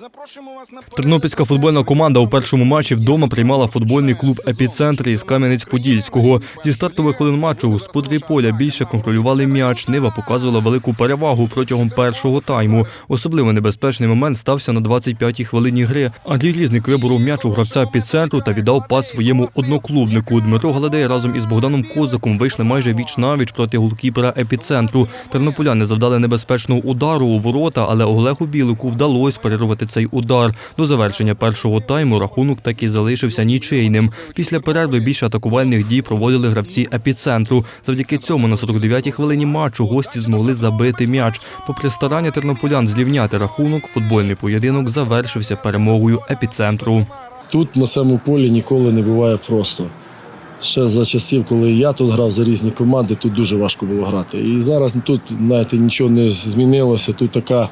Запрошуємо вас на Тернопільська футбольна команда у першому матчі вдома приймала футбольний клуб «Епіцентр» із Кам'янець-Подільського. Зі стартових хвилин матчу у сподрі поля більше контролювали м'яч. Нива показувала велику перевагу протягом першого тайму. Особливо небезпечний момент стався на 25-й хвилині гри. Андрій Різник виборов м'яч у гравця «Епіцентру» та віддав пас своєму одноклубнику. Дмитро Галадей разом із Богданом Козаком вийшли майже віч навіч проти голкіпера «Епіцентру». Тернополяни завдали небезпечного удару у ворота, але Олегу Білику вдалося перервати цей удар. До завершення першого тайму рахунок так і залишився нічийним. Після перерви більше атакувальних дій проводили гравці епіцентру. Завдяки цьому на 49-й хвилині матчу гості змогли забити м'яч. Попри старання тернополян злівняти рахунок, футбольний поєдинок завершився перемогою епіцентру. Тут на цьому полі ніколи не буває просто. Ще за часів, коли я тут грав за різні команди, тут дуже важко було грати. І зараз тут, знаєте, нічого не змінилося. Тут така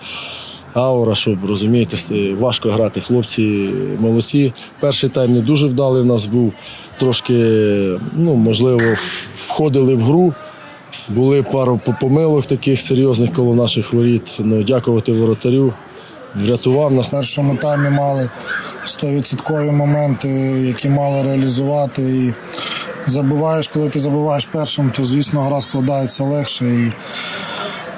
аура, щоб розумієте, важко грати. Хлопці молодці. Перший тайм не дуже вдалий в нас був. Трошки, ну, можливо, входили в гру. Були пару помилок таких серйозних коло наших воріт. Ну, дякувати воротарю. Врятував нас. В першому таймі мали 100% моменти, які мали реалізувати. І забуваєш, коли ти забуваєш першим, то звісно гра складається легше. І,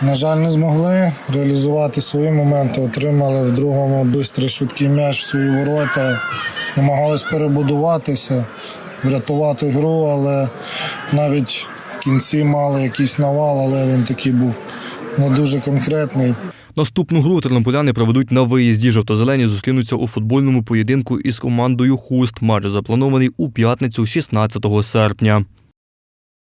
на жаль, не змогли реалізувати свої моменти. Отримали в другому бистрий швидкий м'яч в свої ворота, намагались перебудуватися, врятувати гру, але навіть в кінці мали якийсь навал, але він такий був не дуже конкретний. Наступну гру тернополяни проведуть на виїзді. Жовто-зелені зустрінуться у футбольному поєдинку із командою Хуст. Матч запланований у п'ятницю, 16 серпня.